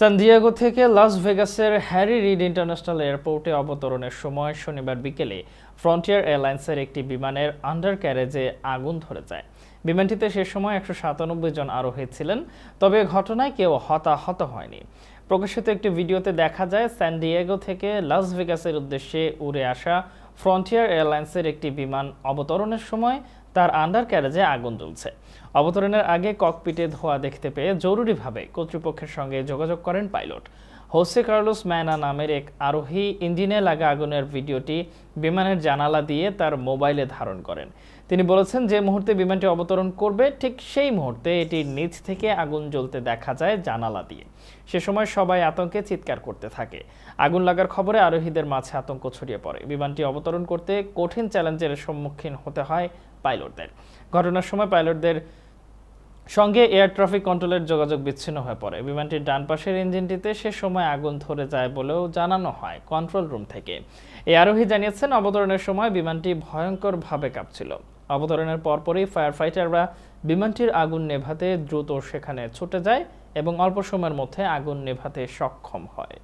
সানদিয়াগো থেকে লাস ভেগাসের Harry Reid international এয়ারপোর্টে অবতরণের সময় শনিবার বিকেলে ফ্রন্টিয়ার এয়ারলাইন্সের একটি বিমানের আন্ডার ক্যারেজে আগুন ধরে যায়। বিমানটিতে সে সময় একশো সাতানব্বই জন আরোহী ছিলেন, তবে ঘটনায় কেউ হতাহত হয়নি। প্রকাশিত একটি ভিডিওতে দেখা যায় স্যান ডিয়েগো থেকে লাস ভেগাসের উদ্দেশ্যে উড়ে আসা ফ্রন্টিয়ার এয়ারলাইন্সের একটি বিমান অবতরণের সময় তার আন্ডার ক্যারেজে আগুন জ্বলছে অবতরণের আগে ককপিটে ধোয়া দেখতে পেয়ে জরুরিভাবে কর্তৃপক্ষের সঙ্গে যোগাযোগ করেন পাইলট। হোসে কার্লোস ম্যানা নামের এক আরোহী ইঞ্জিনে লাগা আগুনের ভিডিওটি বিমানের জানালা দিয়ে তার মোবাইলে ধারণ করেন। তিনি বলেছেন, যে মুহূর্তে বিমানটি অবতরণ করবে, ঠিক সেই মুহূর্তে এটির নিচ থেকে আগুন জ্বলতে দেখা যায় জানালা দিয়ে। সে সময় সবাই আতঙ্কে চিৎকার করতে থাকে। আগুন লাগার খবরে আরোহীদের মাঝে আতঙ্ক ছড়িয়ে পড়ে। বিমানটি অবতরণ করতে কঠিন চ্যালেঞ্জের সম্মুখীন হতে হয় পাইলটদের। ঘটনার সময় পাইলটদের সঙ্গে এয়ার ট্রাফিক কন্ট্রোলের যোগাযোগ বিচ্ছিন্ন হয়ে পড়ে। বিমানটির ডান পাশের ইঞ্জিনটিতে সে সময় আগুন ধরে যায় বলেও জানানো হয় কন্ট্রোল রুম থেকে। এই আরোহী জানিয়েছেন, অবতরণের সময় বিমানটি ভয়ঙ্করভাবে কাঁপছিল। অবতরণের পরপরই ফায়ার ফাইটাররা বিমানটির আগুন নেভাতে দ্রুত সেখানে ছুটে যায় এবং অল্প সময়ের মধ্যে আগুন নেভাতে সক্ষম হয়।